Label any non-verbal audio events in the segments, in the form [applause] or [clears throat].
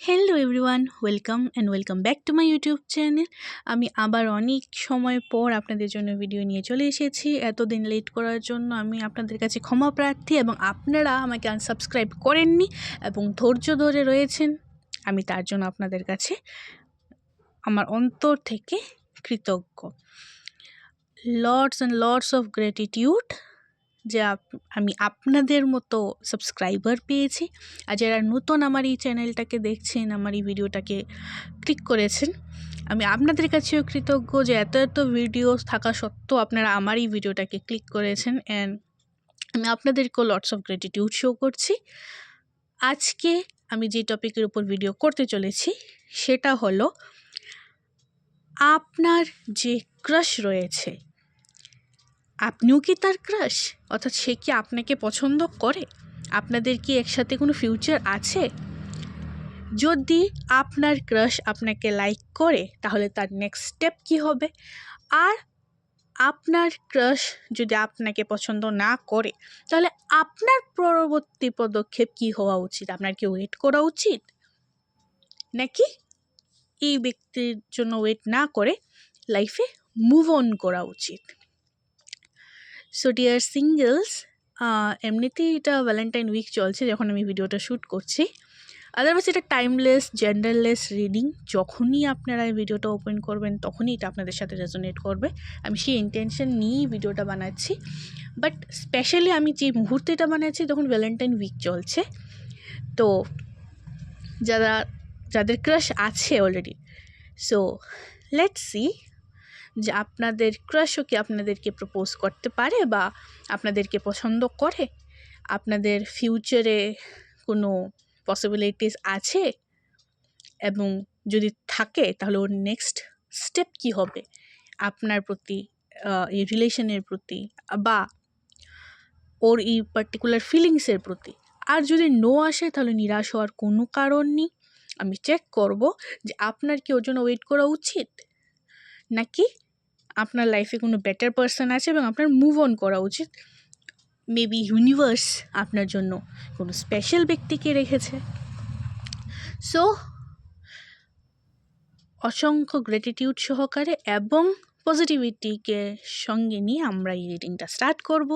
Hello everyone welcome and welcome back to my YouTube channel আমি আবার অনেক সময় পর আপনাদের জন্য ভিডিও নিয়ে চলে এসেছি। এতদিন লেট করার জন্য আমি আপনাদের কাছে ক্ষমা প্রার্থী এবং আপনারা আমাকে আনসাবস্ক্রাইব করেননি এবং ধৈর্য ধরে রয়েছেন। আমি তার জন্য আপনাদের কাছে আমার অন্তর থেকে কৃতজ্ঞ। Lords and lords of gratitude যে আমি আপনাদের মতো সাবস্ক্রাইবার পেয়েছি। আর যারা নতুন আমার এই চ্যানেলটাকে দেখছেন, আমার এই ভিডিওটাকে ক্লিক করেছেন, আমি আপনাদের কাছেও কৃতজ্ঞ যে এত এত ভিডিও থাকা সত্ত্বেও আপনারা আমার এই ভিডিওটাকে ক্লিক করেছেন। অ্যান্ড আমি আপনাদেরকেও লটস অফ গ্র্যাটিটিউড শো করছি। আজকে আমি যে টপিকের উপর ভিডিও করতে চলেছি, সেটা হলো, আপনার যে ক্রাশ রয়েছে আপনিও কি তার ক্রাশ? অর্থাৎ সে কি আপনাকে পছন্দ করে? আপনাদের কি একসাথে কোনো ফিউচার আছে? যদি আপনার ক্রাশ আপনাকে লাইক করে, তাহলে তার নেক্সট স্টেপ কি হবে? আর আপনার ক্রাশ যদি আপনাকে পছন্দ না করে, তাহলে আপনার পরবর্তী পদক্ষেপ কি হওয়া উচিত? আপনার কি ওয়েট করা উচিত? নাকি এই ব্যক্তির জন্য ওয়েট না করে লাইফে মুভ অন করা উচিত? সো ডিয়ার সিঙ্গেলস এমনিতেই এটা ভ্যালেন্টাইন উইক চলছে যখন আমি ভিডিওটা শ্যুট করছি। আদারওয়াইজ এটা টাইমলেস জেন্ডারলেস রিডিং যখনই আপনারা এই ভিডিওটা ওপেন করবেন, তখনই এটা আপনাদের সাথে রেজোনেট করবে। আমি সেই ইন্টেনশন নিয়েই ভিডিওটা বানাচ্ছি। বাট স্পেশালি আমি যে মুহূর্তে এটা বানাচ্ছি, তখন ভ্যালেন্টাইন উইক চলছে। তো, যারা, যাদের ক্রাশ আছে অলরেডি সো লেটস সি যে আপনাদের ক্রাশও কি আপনাদেরকে প্রপোজ করতে পারে বা আপনাদেরকে পছন্দ করে? আপনাদের ফিউচারে কোনো পসিবিলিটিস আছে? এবং যদি থাকে, তাহলে ওর নেক্সট স্টেপ কী হবে? আপনার প্রতি এই রিলেশনের প্রতি বা ওর এই পার্টিকুলার ফিলিংসের প্রতি। আর যদি নো আসে, তাহলে নিরাশ হওয়ার কোনো কারণ নেই। আমি চেক করব যে আপনার কি ওর জন্য ওয়েট করা উচিত? নাকি আপনার লাইফে কোনো বেটার পার্সন আছে এবং আপনার মুভ অন করা উচিত। মেবি ইউনিভার্স আপনার জন্য কোনো স্পেশাল ব্যক্তিকে রেখেছে। সো অসংখ্য গ্র্যাটিটিউড সহকারে এবং পজিটিভিটিকে সঙ্গে নিয়ে আমরা এই রিডিংটা স্টার্ট করব।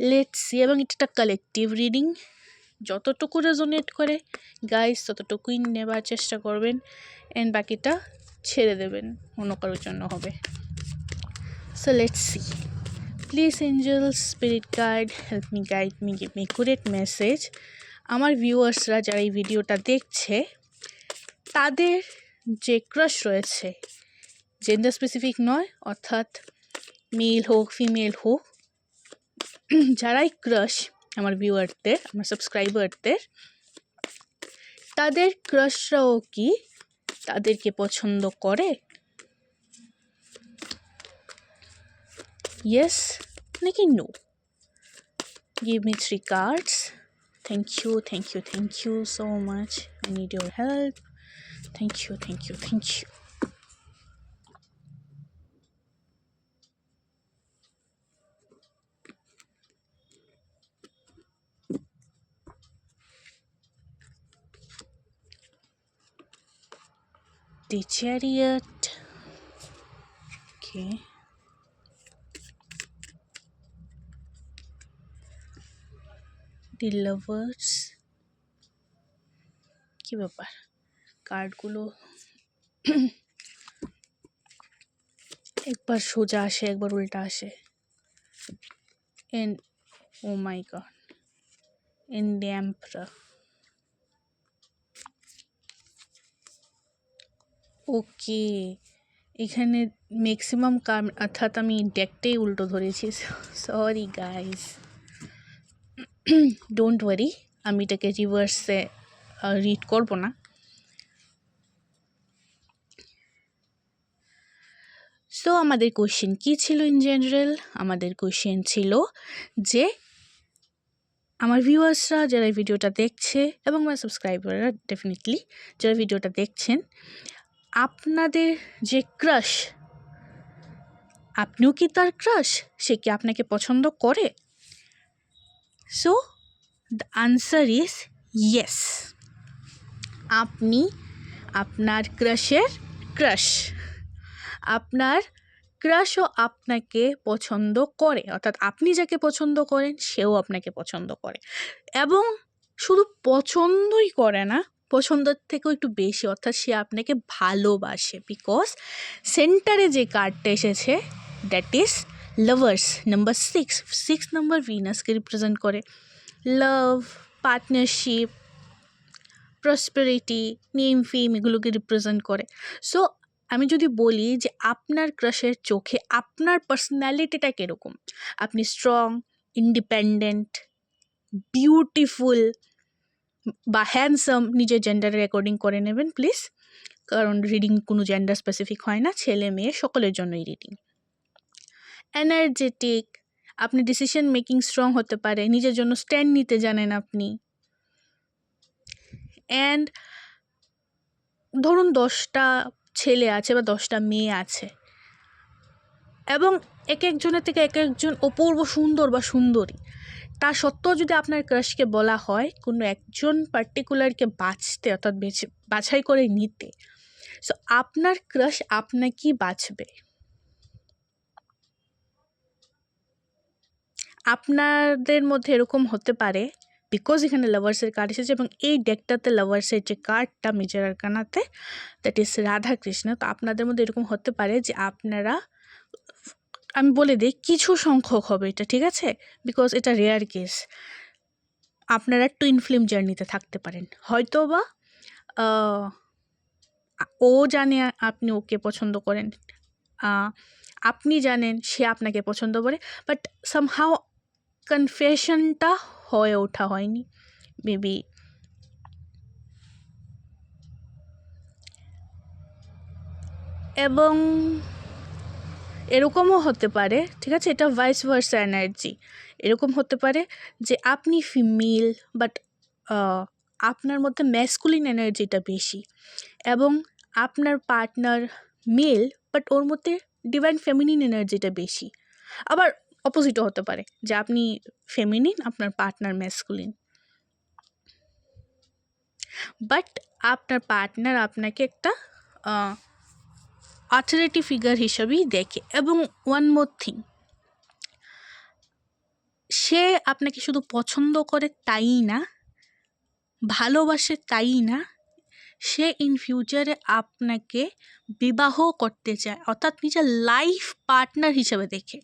লেটস এবং এটা একটা কালেকটিভ রিডিং যতটুকু রেজোনেট করে গাইস ততটুকুই নেবার চেষ্টা করবেন। অ্যান্ড বাকিটা ছেড়ে দেবেন, অন্য কারোর জন্য হবে। So let's see please angel spirit guide help me guide me give me accurate message আমার ভিউয়ার্সরা যারা এই ভিডিওটা দেখছে, তাদের যে ক্রাশ রয়েছে জেন্ডার স্পেসিফিক নয়, অর্থাৎ মেল হোক ফিমেল হোক, যারাই ক্রাশ আমার ভিউয়ারদের আমার সাবস্ক্রাইবারদের তাদের ক্রাশরাও কি? তাদেরকে পছন্দ করে? yes নাকি no. Give me three cards. Thank you thank you thank you so much. I need your help. Thank you thank you thank you. The chariot. Okay. The lovers কি ব্যাপার? কার্ডগুলো একবার সোজা আসে, একবার উল্টা আসে। And oh my god N ড্যাম্পরা ওকে এখানে ম্যাক্সিমাম কার অর্থাৎ আমি ডেকটাই উল্টো ধরেছি। সরি গাইস [clears throat] ডোন্ট ওয়ারি আমি এটাকে রিভার্সে রিড করব না। সো আমাদের কোয়েশ্চেন কী ছিল ইন জেনারেল আমাদের কোয়েশ্চেন ছিল যে, আমার ভিউয়ার্সরা যারা ভিডিওটা দেখছে এবং আমার সাবস্ক্রাইবাররা ডেফিনেটলি যারা ভিডিওটা দেখছেন, আপনাদের যে ক্রাশ আপনিও কি তার ক্রাশ সে কি আপনাকে পছন্দ করে? So the answer is yes আপনি আপনার ক্রাশের ক্রাশ আপনার ক্রাশও আপনাকে পছন্দ করে। অর্থাৎ আপনি যাকে পছন্দ করেন, সেও আপনাকে পছন্দ করে। এবং শুধু পছন্দই করে না, পছন্দের থেকেও একটু বেশি। অর্থাৎ সে আপনাকে ভালোবাসে। বিকজ সেন্টারে যে কার্ডটা এসেছে that is lovers number six six number ভিনাসকে represent করে. Love partnership prosperity name fame এগুলোকে রিপ্রেজেন্ট করে. সো আমি যদি বলি যে আপনার ক্রাশের চোখে আপনার পার্সোনালিটিটা কীরকম? আপনি স্ট্রং ইন্ডিপেন্ডেন্ট বিউটিফুল বা হ্যান্ডসাম নিজের জেন্ডারের অ্যাকর্ডিং করে নেবেন প্লিজ কারণ রিডিং কোনো জেন্ডার স্পেসিফিক হয় না ছেলে মেয়ে সকলের জন্যই রিডিং এনার্জেটিক আপনি ডিসিশন মেকিং স্ট্রং হতে পারে, নিজের জন্য স্ট্যান্ড নিতে জানেন আপনি। অ্যান্ড ধরুন দশটা ছেলে আছে বা দশটা মেয়ে আছে। এবং এক একজনের থেকে এক একজন অপূর্ব সুন্দর বা সুন্দরী। তা সত্ত্বেও যদি আপনার ক্রাশকে বলা হয়, কোনো একজন পার্টিকুলারকে বাঁচতে অর্থাৎ বেছে, বাছাই করে নিতে সো আপনার ক্রাশ আপনাকেই বাছবে আপনাদের মধ্যে এরকম হতে পারে বিকজ এখানে লাভার্সের কার্ড এসেছে এবং এই ডেকটাতে লাভার্সের যে কার্ডটা মেজর আরকানাতে দ্যাট ইজ রাধাকৃষ্ণ, তো আপনাদের মধ্যে এরকম হতে পারে যে আপনারা, আমি বলে দিই কিছু সংখ্যক হবে এটা, ঠিক আছে? বিকজ এটা রেয়ার কেস আপনারা টুইন ফিল্ম জার্নিতে থাকতে পারেন। হয়তো বা ও জানে আপনি ওকে পছন্দ করেন আপনি জানেন সে আপনাকে পছন্দ করে বাট সামহাও কনফেশনটা হয়ে ওঠা হয়নি মেবি এবং এরকমও হতে পারে, ঠিক আছে? এটা ভাইস ভার্সা এনার্জি এরকম হতে পারে যে আপনি ফিমেল বাট আপনার মধ্যে ম্যাসকুলিন এনার্জিটা বেশি এবং আপনার পার্টনার মেল বাট ওর মধ্যে ডিভাইন ফেমিনিন এনার্জিটা বেশি। আবার অপোজিটও হতে পারে, যে আপনি ফেমিনিন আপনার পার্টনার ম্যাসকুলিন বাট আপনার পার্টনার আপনাকে একটা অথরিটি ফিগার হিসাবেই দেখে। এবং ওয়ান মোর থিং সে আপনাকে শুধু পছন্দ করে তাই না, ভালোবাসে তাই না, সে ইন ফিউচারে আপনাকে বিবাহ করতে চায়, অর্থাৎ নিজের লাইফ পার্টনার হিসেবে দেখে।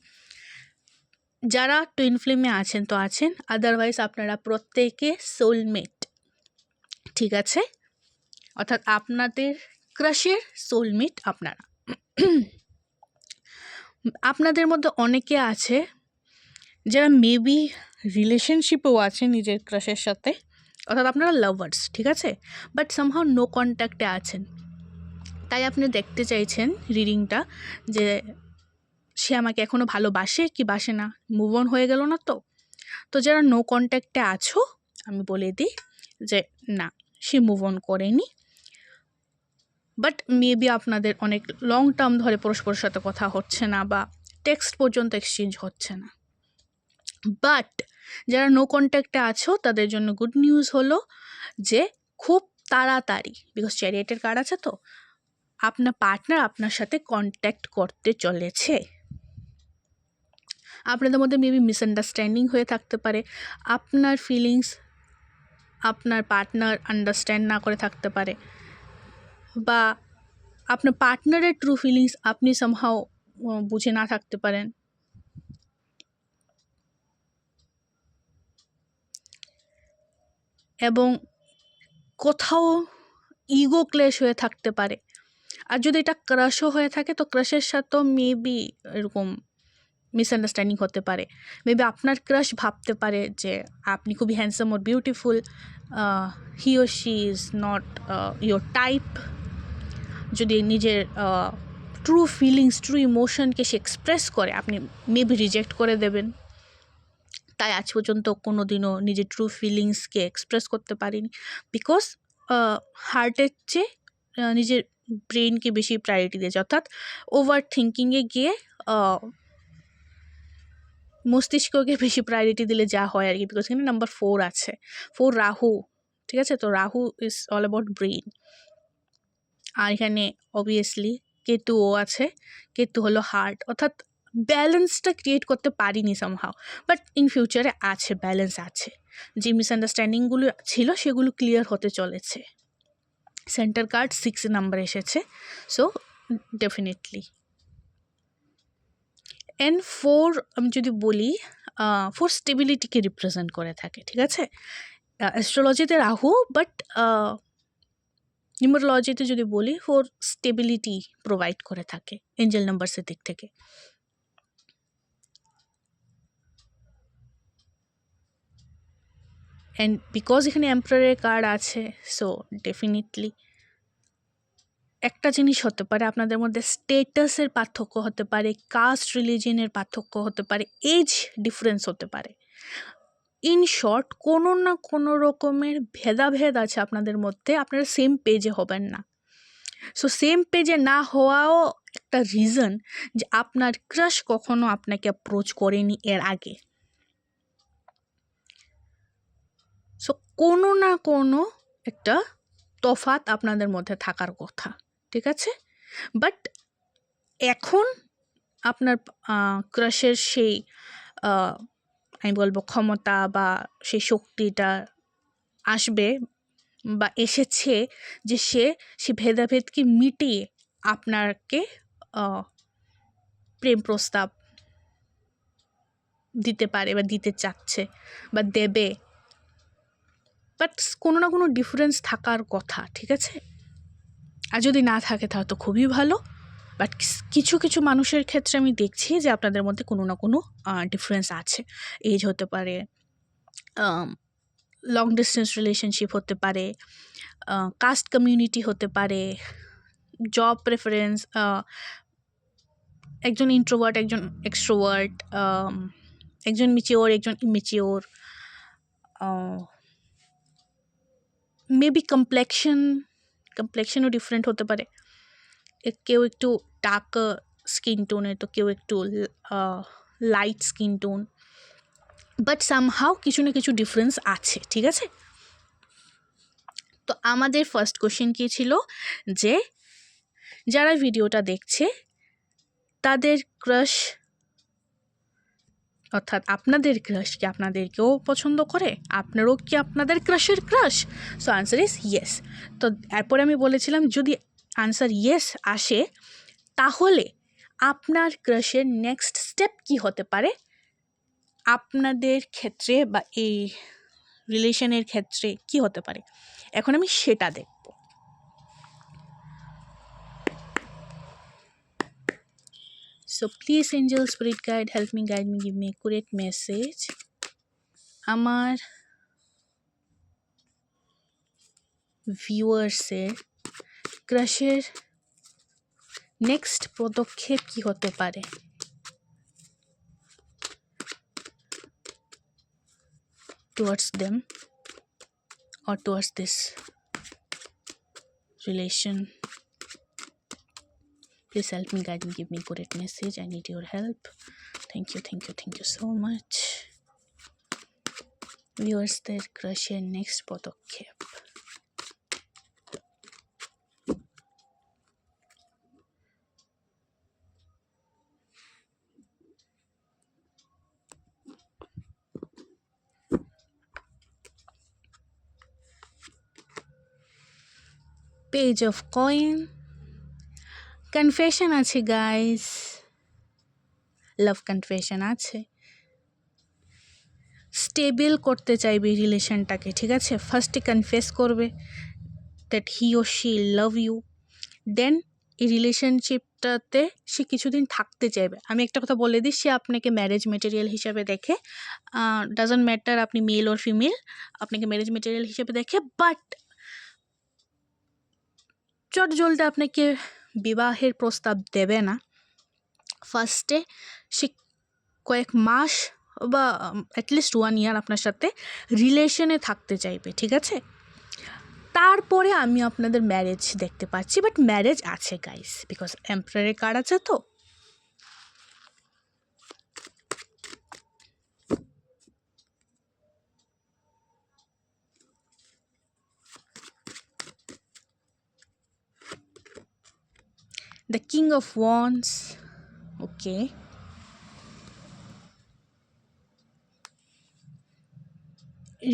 যারা টুইন ফ্লেমে আছেন তো আছেন আদারওয়াইজ আপনারা প্রত্যেকে সোলমেট ঠিক আছে? অর্থাৎ আপনাদের ক্রাশের সোলমেট আপনারা। আপনাদের মধ্যে অনেকে আছে, যারা মেবি রিলেশনশিপেও আছে নিজের ক্রাশের সাথে, অর্থাৎ আপনারা লাভার্স ঠিক আছে? বাট সামহাও নো কন্ট্যাক্টে আছেন। তাই আপনি দেখতে চাইছেন রিডিংটা যে সে আমাকে এখনও ভালোবাসে কি বাসে না? মুভ অন হয়ে গেল না তো? তো যারা নো কন্ট্যাক্টে আছো, আমি বলে দিই যে, না, সে মুভ অন করেনি। বাট মেবি আপনাদের অনেক লং টার্ম ধরে পরস্পরের সাথে কথা হচ্ছে না বা টেক্সট পর্যন্ত এক্সচেঞ্জ হচ্ছে না। বাট যারা নো কন্ট্যাক্টে আছো, তাদের জন্য গুড নিউজ হলো যে, খুব তাড়াতাড়ি বিকজ চ্যারিয়েটের কার্ড আছে তো, আপনার পার্টনার আপনার সাথে কন্ট্যাক্ট করতে চলেছে। আপনাদের মধ্যে মেবি মিসআন্ডারস্ট্যান্ডিং হয়ে থাকতে পারে। আপনার ফিলিংস আপনার পার্টনার আন্ডারস্ট্যান্ড না করে থাকতে পারে। বা আপনার পার্টনারের ট্রু ফিলিংস আপনি সামহাও বুঝে না থাকতে পারেন। এবং কোথাও ইগো ক্লেশ হয়ে থাকতে পারে। আর যদি এটা ক্রাশও হয়ে থাকে, তো ক্রাশের সাথেও মেবি এরকম মিসআন্ডারস্ট্যান্ডিং হতে পারে। মেবি আপনার ক্রাশ ভাবতে পারে যে, আপনি খুবই handsome or beautiful he or she is not your type যদি নিজের ট্রু ফিলিংস ট্রু ইমোশনকে সে এক্সপ্রেস করে, আপনি মেবি রিজেক্ট করে দেবেন। তাই আজ পর্যন্ত কোনো দিনও নিজের ট্রু ফিলিংসকে এক্সপ্রেস করতে পারিনি। বিকজ হার্টের চেয়ে নিজের ব্রেনকে বেশি প্রায়োরিটি দিয়েছে। অর্থাৎ ওভার থিঙ্কিংয়ে গিয়ে মস্তিষ্ককে বেশি প্রায়োরিটি দিলে যা হয় আর কি বিকজ এখানে নাম্বার ফোর আছে। ফোর রাহু, ঠিক আছে? তো Rahu is all about brain আর এখানে অবভিয়াসলি কেতুও আছে। কেতু হলো হার্ট অর্থাৎ ব্যালেন্সটা ক্রিয়েট করতে পারিনি সামহাও বাট ইন ফিউচারে আছে ব্যালেন্স আছে। যে মিসআন্ডারস্ট্যান্ডিংগুলো ছিল সেগুলো ক্লিয়ার হতে চলেছে। সেন্টার কার্ড সিক্স নাম্বার এসেছে। সো ডেফিনেটলি এন ফোর আমি যদি বলি ফোর স্টেবিলিটিকে রিপ্রেজেন্ট করে থাকে, ঠিক আছে? অ্যাস্ট্রোলজিতে রাহু বাট নিউমারোলজিতে যদি বলি ফোর স্টেবিলিটি প্রোভাইড করে থাকে এঞ্জেল নাম্বারসের দিক থেকে। অ্যান্ড বিকজ এখানে এমপ্রয়ারের কার্ড আছে সো ডেফিনেটলি একটা জিনিস হতে পারে, আপনাদের মধ্যে স্টেটাসের পার্থক্য হতে পারে, কাস্ট রিলিজিয়নের পার্থক্য হতে পারে, এজ ডিফারেন্স হতে পারে। ইন শর্ট, কোনো না কোনো রকমের ভেদাভেদ আছে আপনাদের মধ্যে, আপনারা সেম পেজে হবেন না। সো, সেম পেজে না হওয়াও একটা রিজন যে আপনার ক্রাশ কখনো আপনাকে অ্যাপ্রোচ করেনি এর আগে। সো, কোনো না কোনো একটা তফাত আপনাদের মধ্যে থাকার কথা। ঠিক আছে? বাট এখন আপনার ক্রাশের সেই আমি বলব ক্ষমতা বা সেই শক্তিটা আসবে বা এসেছে যে সে সে ভেদাভেদকে মিটিয়ে আপনাকে প্রেম প্রস্তাব দিতে পারে বা দিতে চাচ্ছে বা দেবে। বাট কোনো না কোনো ডিফারেন্স থাকার কথা, ঠিক আছে? আর যদি না থাকে তাহলে তো খুবই ভালো। বাট কিছু কিছু মানুষের ক্ষেত্রে আমি দেখছি যে আপনাদের মধ্যে কোনো না কোনো ডিফারেন্স আছে। এজ হতে পারে লং ডিস্টেন্স রিলেশনশিপ হতে পারে কাস্ট কমিউনিটি হতে পারে জব প্রেফারেন্স একজন ইন্ট্রোভার্ট একজন এক্সট্রোভার্ট একজন মিচিওর একজন ইমেচিওর মেবি কমপ্লেকশন কমপ্লেকশনও ডিফারেন্ট হতে পারে। কেউ একটু ডার্ক স্কিন টোনের তো কেউ একটু light skin tone but somehow কিছু না কিছু ডিফারেন্স আছে, ঠিক আছে? তো আমাদের ফার্স্ট কোশ্চেন কী ছিল? যে, যারা ভিডিওটা দেখছে, তাদের ক্রাশ অর্থাৎ আপনাদের ক্রাশ কি আপনাদেরকেও পছন্দ করে? আপনারও কি আপনাদের ক্রাশের crush so answer is yes তো এরপরে আমি বলেছিলাম, যদি আনসার ইয়েস আসে, তাহলে আপনার ক্রাশের নেক্সট স্টেপ কি হতে পারে? আপনাদের ক্ষেত্রে বা এই রিলেশনের ক্ষেত্রে কি হতে পারে? এখন আমি সেটা দেখব। So please angel spirit guide help me guide me give me accurate message আমার ভিউয়ার্সের ক্রাশের নেক্সট পদক্ষেপ কি হতে পারে towards them or towards this relation please help me guide me give me correct message i need your help thank you thank you thank you so much ভিউয়ার্সদের ক্রাশের next পদক্ষেপ page of coin confession আছে guys love confession আছে. Stable করতে চাইবে রিলেশনটাকে ঠিক আছে? ফার্স্টে কনফেস করবে that he or she love you then এই রিলেশনশিপটাতে সে কিছুদিন থাকতে চাইবে। আমি একটা কথা বলে দিই, সে আপনাকে ম্যারেজ মেটেরিয়াল হিসাবে দেখে ডাজন্ট ম্যাটার আপনি মেল ওর ফিমেল আপনাকে ম্যারেজ মেটেরিয়াল হিসেবে দেখে বাট চট জলদি আপনাকে বিবাহের প্রস্তাব দেবে না। ফার্স্টে সে কয়েক মাস বা অ্যাটলিস্ট ওয়ান ইয়ার আপনার সাথে রিলেশনে থাকতে চাইবে, ঠিক আছে? তারপরে আমি আপনাদের ম্যারেজ দেখতে পাচ্ছি বাট ম্যারেজ আছে গাইস বিকজ এমপ্রয়ারের কার্ড আছে তো। The king of wands okay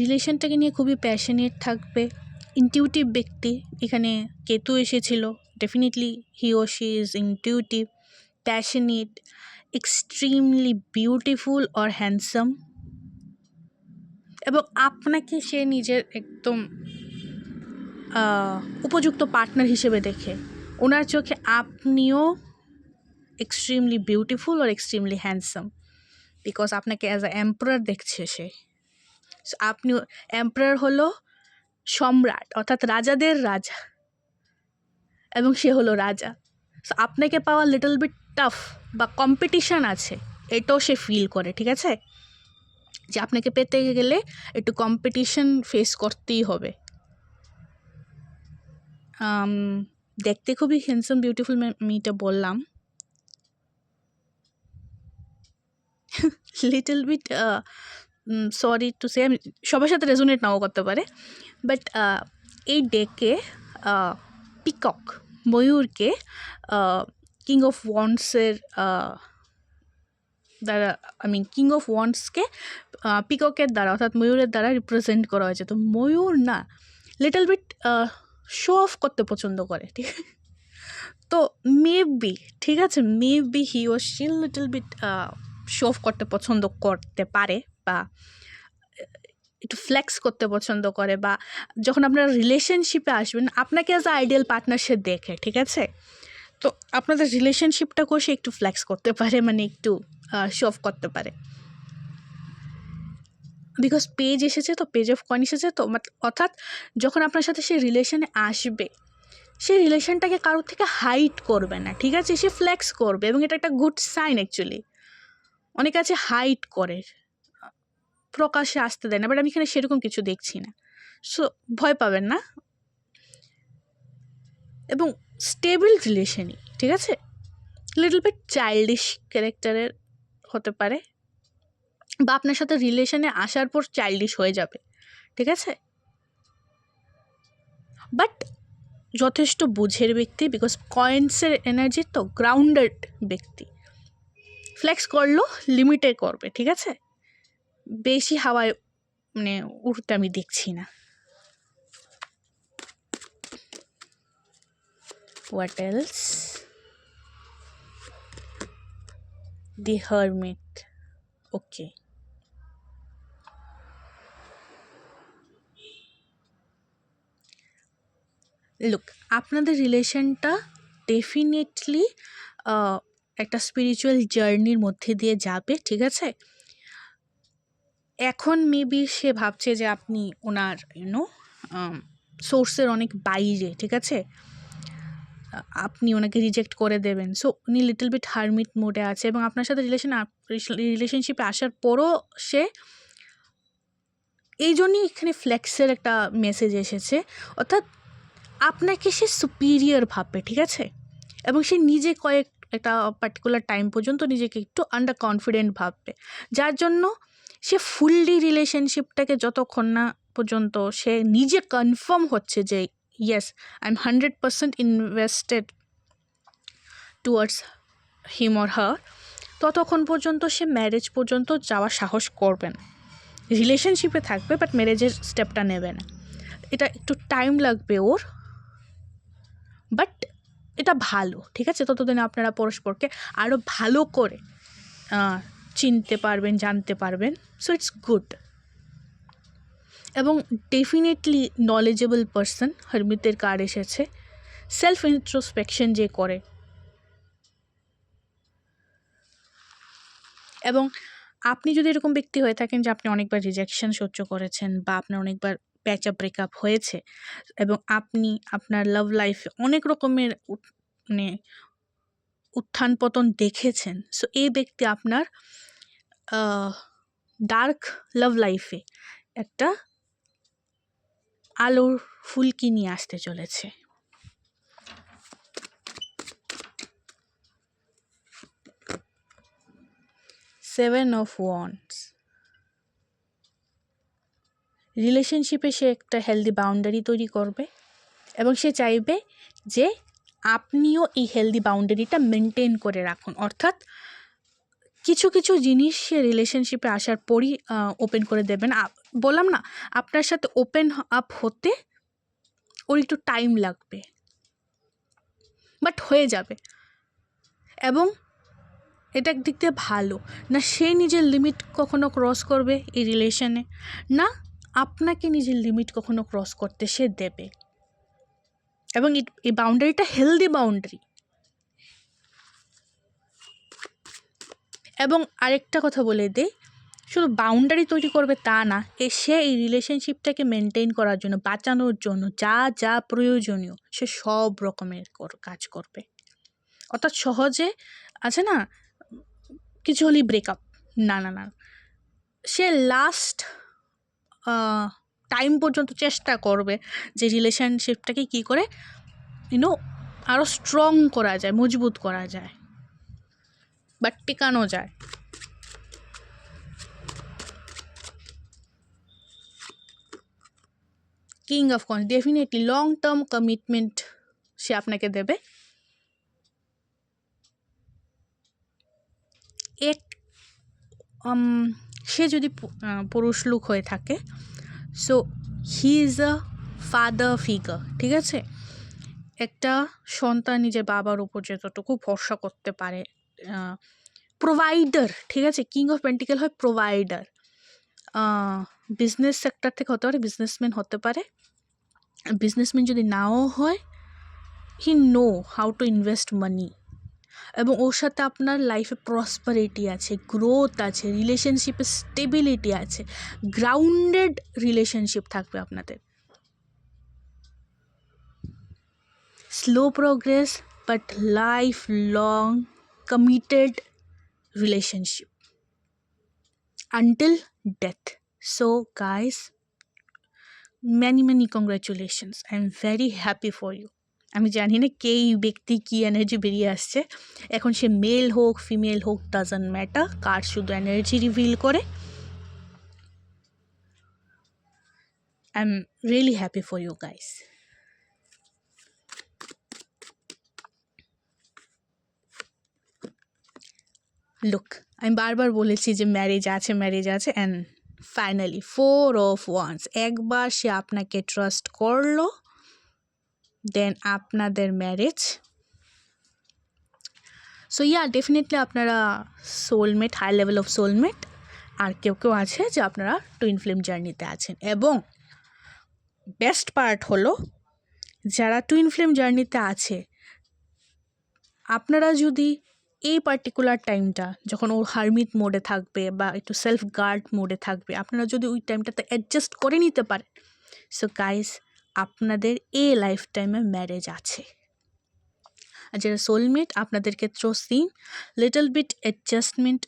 রিলেশনটাকে নিয়ে খুবই প্যাশনেট থাকবে। ইনটিউটিভ ব্যক্তি। এখানে কেতু এসেছিল। Definitely he or she is intuitive passionate extremely beautiful or handsome এবং আপনাকে সে নিজের একদম উপযুক্ত পার্টনার হিসেবে দেখে। ওনার চোখে আপনিও এক্সট্রিমলি বিউটিফুল আর এক্সট্রিমলি হ্যান্ডসাম বিকজ আপনাকে অ্যাজ আ এম্পারার দেখছে সে। So, আপনি এম্পারার হলো সম্রাট অর্থাৎ রাজাদের রাজা এবং সে হলো রাজা। সো আপনাকে পাওয়া লিটল বিট টাফ বা কম্পিটিশান আছে এটাও সে ফিল করে ঠিক আছে? যে আপনাকে পেতে গেলে একটু কম্পিটিশন ফেস করতেই হবে। আম, দেখতে খুবই হ্যান্ডসাম বিউটিফুল মেয়েটা বললাম। Little bit sorry to say আমি সবার সাথে রেজোনেট নাও করতে পারে। বাট এই ডেকে পিকক ময়ূরকে কিং অফ ওয়ান্ডসের দ্বারা আই মিন কিং অফ ওয়ান্ডসকে পিককের দ্বারা, অর্থাৎ ময়ূরের দ্বারা রিপ্রেজেন্ট করা হয়েছে। তো ময়ূর না লিটল বিট শো অফ করতে পছন্দ করে, ঠিক তো মেবি ঠিক আছে? মেবি হি ও শিল লিটল বিট শো অফ করতে পছন্দ করতে পারে বা, একটু ফ্লেক্স করতে পছন্দ করে বা, যখন আপনারা রিলেশনশিপে আসবেন, আপনাকে অ্যাজ আ আইডিয়াল পার্টনার সে দেখে, ঠিক আছে? তো আপনাদের রিলেশনশিপটাকেও সে একটু ফ্লেক্স করতে পারে মানে একটু শো অফ করতে পারে। বিকজ পেজ এসেছে তো পেজ অফ কয়েন এসেছে তো অর্থাৎ যখন আপনার সাথে সে রিলেশনে আসবে, সেই রিলেশনটাকে কারোর থেকে হাইট করবে না, ঠিক আছে? সে ফ্লেক্স করবে এবং এটা একটা গুড সাইন অ্যাকচুয়ালি অনেকে আছে হাইট করে প্রকাশ্যে আসতে দেয় না বাট আমি এখানে সেরকম কিছু দেখছি না। সো ভয় পাবেন না। এবং স্টেবল রিলেশনই ঠিক আছে? লিটল বিট চাইল্ডিশ ক্যারেক্টারের হতে পারে। বা আপনার সাথে রিলেশনে আসার পর চাইল্ডিশ হয়ে যাবে, ঠিক আছে? বাট যথেষ্ট বুঝের ব্যক্তি বিকজ কয়েন্সের এনার্জি তো গ্রাউন্ডেড ব্যক্তি। ফ্লেক্স করল লিমিটে করবে, ঠিক আছে? বেশি হাওয়ায় মানে উঠতে আমি দেখছি না। What else the hermit okay look আপনাদের রিলেশনটা ডেফিনেটলি একটা স্পিরিচুয়াল জার্নির মধ্যে দিয়ে যাবে, ঠিক আছে? এখন মেবি সে ভাবছে যে আপনি ওনার ইউনো সোর্সের অনেক বাইরে, ঠিক আছে? আপনি ওনাকে রিজেক্ট করে দেবেন। সো উনি লিটল বিট হারমিট মোডে আছে এবং আপনার সাথে রিলেশন রিলেশনশিপে আসার পরও সে এই জন্যই এখানে ফ্লেক্সের একটা মেসেজ এসেছে। অর্থাৎ আপনাকে সে সুপিরিয়র ভাববে, ঠিক আছে? এবং সে নিজে কয়েক, একটা পার্টিকুলার টাইম পর্যন্ত নিজেকে একটু আন্ডার কনফিডেন্ট ভাববে। যার জন্য সে ফুললি রিলেশনশিপটাকে যতক্ষণ না পর্যন্ত সে নিজে কনফার্ম হচ্ছে যে yes I am hundred percent invested towards him or her ততক্ষণ পর্যন্ত সে ম্যারেজ পর্যন্ত যাওয়ার সাহস করবে না। রিলেশনশিপে থাকবে বাট ম্যারেজের স্টেপটা নেবে না। এটা একটু টাইম লাগবে ওর। এটা ভালো, ঠিক আছে? ততদিনে আপনারা পরস্পরকে আরও ভালো করে চিনতে পারবেন, জানতে পারবেন। সো ইটস গুড এবং ডেফিনেটলি নলেজেবল পারসন হরমিতের কার্ড এসেছে। সেলফ ইন্ট্রোস্পেকশন যে করে। এবং আপনি যদি এরকম ব্যক্তি হয়ে থাকেন যে আপনি অনেকবার রিজেকশন সহ্য করেছেন বা আপনার অনেকবার প্যাচ আপ ব্রেকআপ হয়েছে। এবং আপনি আপনার লাভ লাইফে অনেক রকমের মানে উত্থান পতন দেখেছেন। সো এই ব্যক্তি আপনার ডার্ক লাভ লাইফে একটা আলোর ফুলকি নিয়ে আসতে চলেছে। সেভেন অফ ওয়ান্ডস রিলেশনশিপে সে একটা হেলদি বাউন্ডারি তৈরি করবে এবং সে চাইবে যে আপনিও এই হেলদি বাউন্ডারিটা মেনটেন করে রাখুন। অর্থাৎ কিছু কিছু জিনিস সে রিলেশনশিপে আসার পরই ওপেন করে দেবেন। বললাম না, আপনার সাথে ওপেন আপ হতে ওর একটু টাইম লাগবে। বাট হয়ে যাবে। এবং এটা একদিক দিয়ে ভালো। না সে নিজের লিমিট কখনো ক্রস করবে এই রিলেশনে না আপনাকে নিজের লিমিট কখনো ক্রস করতে সে দেবে। এবং এই- বাউন্ডারিটা হেলদি বাউন্ডারি এবং আরেকটা কথা বলে দেই শুধু বাউন্ডারি তৈরি করবে তা না, এ সে এই রিলেশনশিপটাকে মেনটেন করার জন্য, বাঁচানোর জন্য, যা যা প্রয়োজনীয়, সে সব রকমের কাজ করবে। অর্থাৎ সহজে আছে না, কিছু হলেই ব্রেকআপ না না না। সে লাস্ট টাইম পর্যন্ত চেষ্টা করবে যে রিলেশনশিপটাকে কী করে ইউনো আরও স্ট্রং করা যায়, মজবুত করা যায়, বা টেকানো যায়। King of coins definitely long term commitment সে আপনাকে দেবে। এক সে যদি পুরুষ লুক হয়ে থাকে so he is a father figure ঠিক আছে? একটা সন্তান নিজের বাবার উপর যতটুকু ভরসা করতে পারে প্রোভাইডার ঠিক আছে? কিং অফ পেন্টিকেল হয় প্রোভাইডার বিজনেস সেক্টর থেকে হতে পারে বিজনেসম্যান হতে পারে। বিজনেসম্যান যদি নাও হয় he know how to invest money এবং ওর সাথে আপনার লাইফে প্রসপারিটি আছে গ্রোথ আছে রিলেশনশিপে স্টেবিলিটি আছে গ্রাউন্ডেড রিলেশনশিপ থাকবে আপনাদের slow progress but life long committed relationship until death. So, guys, many many congratulations. I'm very happy for you. আমি জানি না কে এই ব্যক্তি কী এনার্জি বেরিয়ে আসছে। এখন সে মেল হোক ফিমেল হোক ডাজন্ট ম্যাটার কার শুধু এনার্জি রিভিল করে। I am really happy for you guys look আমি বারবার বলেছি যে ম্যারেজ আছে ম্যারেজ আছে and finally four of wands একবার সে আপনাকে ট্রাস্ট করল দেন আপনাদের ম্যারেজ সো ইয়া ডেফিনেটলি আপনারা soulmate high level of soulmate আর কেউ কেউ আছে যে আপনারা টুইন ফিল্ম জার্নিতে আছেন। এবং বেস্ট পার্ট হলো, যারা টুইন ফিল্ম জার্নিতে আছে, আপনারা যদি এই পার্টিকুলার টাইমটা যখন ও হারমিট মোডে থাকবে বা একটু সেলফ গার্ড মোডে থাকবে, আপনারা যদি ওই টাইমটাতে অ্যাডজাস্ট করে নিতে পারেন। সো গাইস আপনাদের এ লাইফ টাইমে ম্যারেজ আছে। আর যারা সোলমেট আপনাদের ক্ষেত্রেও সিন লিটল বিট অ্যাডজাস্টমেন্ট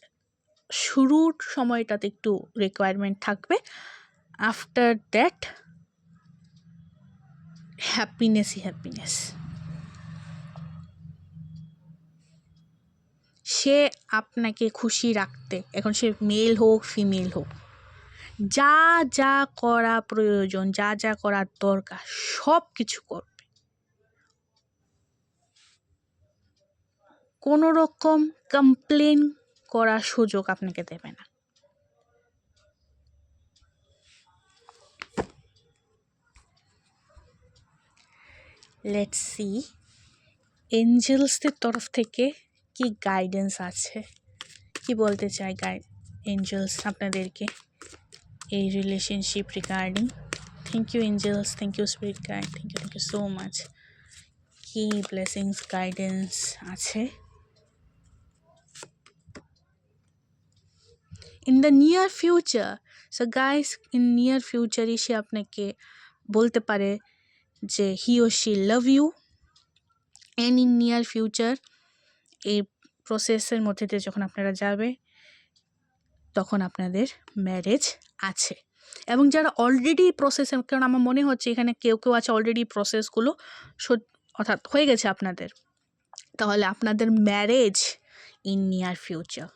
শুরুর সময়টাতে একটু রিকোয়ারমেন্ট থাকবে। আফটার দ্যাট হ্যাপিনেসই হ্যাপিনেস সে আপনাকে খুশি রাখতে, এখন সে মেল হোক ফিমেল হোক যা যা করা প্রয়োজন, যা যা করার দরকার সব কিছু করবে। কোনো রকম কমপ্লেন করার সুযোগ আপনাকে দেবে না। লেটস সি এঞ্জেলসদের তরফ থেকে কি গাইডেন্স আছে? কি বলতে চাই গাইড এঞ্জেলস আপনাদেরকে? এই relationship regarding thank you angels thank you spirit guide thank you thank you so much কি ব্লেসিংস গাইডেন্স আছে. In the near future so guys in near ফিউচারই সে আপনাকে বলতে পারে যে he or she love you and in near future এই প্রসেসের মধ্যে দিয়ে যখন আপনারা যাবে, তখন আপনাদের ম্যারেজ আছে। এবং যারা অলরেডি প্রসেসে কারণ আমার মনে হচ্ছে এখানে কেউ কেউ আছে অলরেডি প্রসেসগুলো অর্থাৎ হয়ে গেছে আপনাদের। তাহলে আপনাদের marriage in near future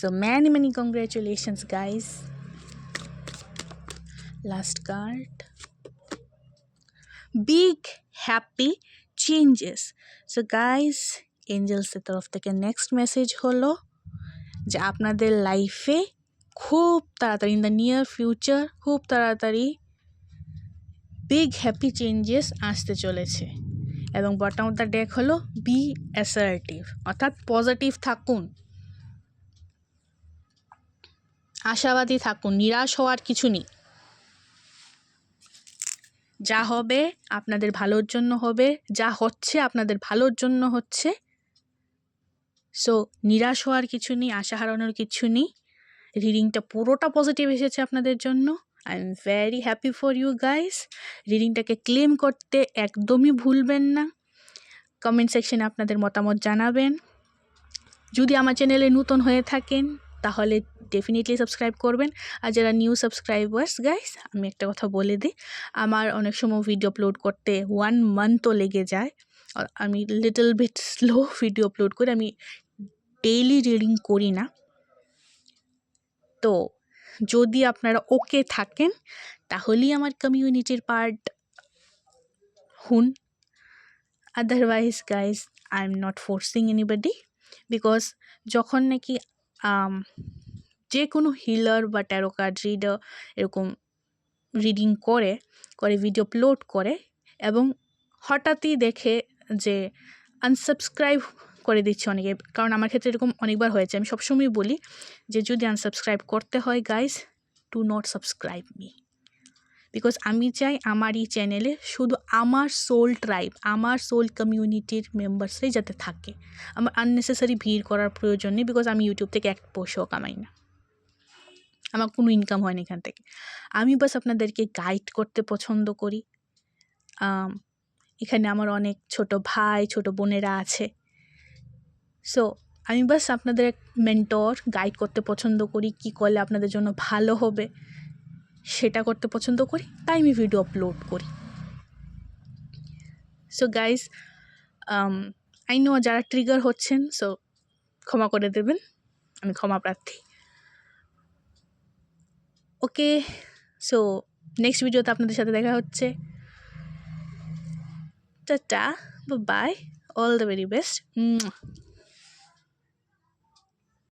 so many many congratulations guys last card big happy changes so guys এঞ্জেলসের তরফ থেকে নেক্সট মেসেজ হলো যে আপনাদের লাইফে খুব তাড়াতাড়ি ইন দ্য নিয়ার ফিউচার খুব তাড়াতাড়ি বিগ হ্যাপি চেঞ্জেস আসতে চলেছে। এবং বটম অফ দ্য ডেক হলো বি অ্যাসার্টিভ অর্থাৎ পজিটিভ থাকুন। আশাবাদী থাকুন, নিরাশ হওয়ার কিছু নেই। যা হবে আপনাদের ভালোর জন্য হবে, যা হচ্ছে আপনাদের ভালোর জন্য হচ্ছে। সো নিরাশ হওয়ার কিছু নেই, আশা হারানোর কিছু নেই। রিডিংটা পুরোটা পজিটিভ এসেছে আপনাদের জন্য। I am very happy for you guys রিডিংটাকে claim করতে একদমই ভুলবেন না। কমেন্ট সেকশনে আপনাদের মতামত জানাবেন। যদি আমার চ্যানেলে নতুন হয়ে থাকেন, তাহলে ডেফিনেটলি সাবস্ক্রাইব করবেন। আর যারা নিউ সাবস্ক্রাইবার্স গাইস আমি একটা কথা বলে দিই, আমার অনেক সময় ভিডিও আপলোড করতে ওয়ান মান্থও লেগে যায়। আর আমি little bit slow video upload করি আমি ডেইলি রিডিং করি না। তো যদি আপনারা ওকে থাকেন, তাহলেই আমার কমিউনিটির পার্ট হুন। Otherwise guys I am not forcing anybody because যখন নাকি যে কোনো হিলার বা ট্যারো কার্ড রিডার এরকম রিডিং করে করে ভিডিও আপলোড করে এবং হঠাৎই দেখে যে আনসাবস্ক্রাইব করে দিচ্ছে অনেকে। কারণ আমার ক্ষেত্রে এরকম অনেকবার হয়েছে। আমি সবসময় বলি যে, যদি আনসাবস্ক্রাইব করতে হয় guys to not subscribe me because আমি চাই আমার এই চ্যানেলে শুধু আমার সোল ট্রাইব আমার সোল কমিউনিটির মেম্বার্সরাই যাতে থাকে। আমার আননেসেসারি ভিড় করার প্রয়োজন নেই বিকজ আমি ইউটিউব থেকে এক পয়সাও কামাই না। আমার কোনো ইনকাম হয় না এখান থেকে। আমি বাস আপনাদেরকে গাইড করতে পছন্দ করি। এখানে আমার অনেক ছোট ভাই, ছোট বোনেরা আছে। সো আমি বাস আপনাদের এক মেন্টর গাইড করতে পছন্দ করি, কি করলে আপনাদের জন্য ভালো হবে সেটা করতে পছন্দ করি, তাই আমি ভিডিও আপলোড করি। সো গাইস আই নো যারা ট্রিগার হচ্ছেন সো ক্ষমা করে দেবেন, আমি ক্ষমা প্রার্থী। ওকে সো নেক্সট ভিডিওতে আপনাদের সাথে দেখা হচ্ছে। Tata bye all the very best